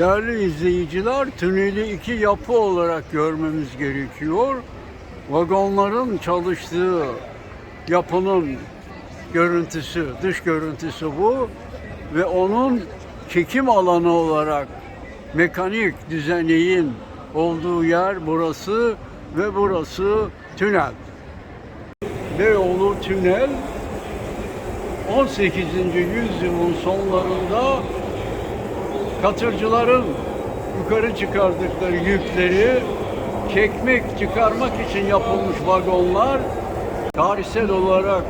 Değerli izleyiciler, tüneli iki yapı olarak görmemiz gerekiyor. Vagonların çalıştığı yapının görüntüsü, dış görüntüsü bu ve onun çekim alanı olarak mekanik düzeneğin olduğu yer burası ve burası tünel. Beyoğlu tünel 18. yüzyılın sonlarında katırcıların yukarı çıkardıkları yükleri çekmek, çıkarmak için yapılmış vagonlar tarihsel olarak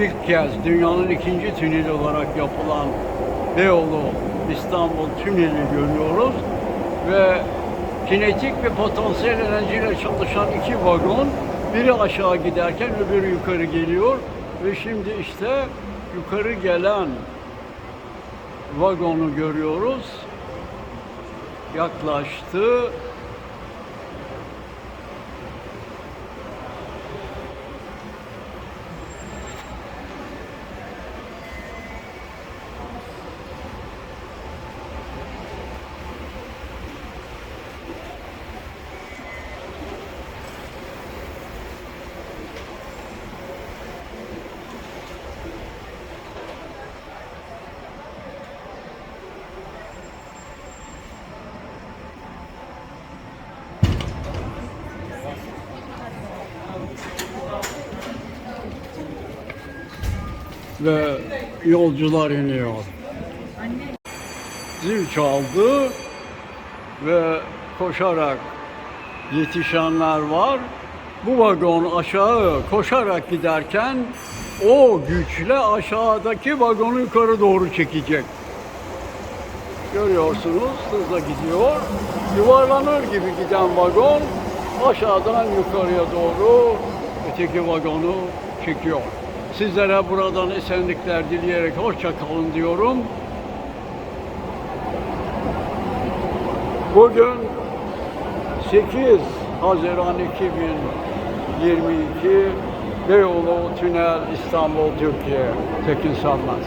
ilk kez dünyanın ikinci tüneli olarak yapılan Beyoğlu İstanbul tüneli görüyoruz ve kinetik ve potansiyel enerjiyle çalışan iki vagon biri aşağı giderken öbürü yukarı geliyor ve şimdi işte yukarı gelen vagonu görüyoruz. Yaklaştı. Ve yolcular iniyor. Zil çaldı ve koşarak yetişenler var. Bu vagon aşağı koşarak giderken o güçle aşağıdaki vagonu yukarı doğru çekecek. Görüyorsunuz hızla gidiyor. Yuvarlanır gibi giden vagon aşağıdan yukarıya doğru öteki vagonu çekiyor. Sizlere buradan esenlikler dileyerek hoşça kalın diyorum. Bugün 8 Haziran 2022 Beyoğlu Tünel İstanbul Türkiye Tekin Sanmaz.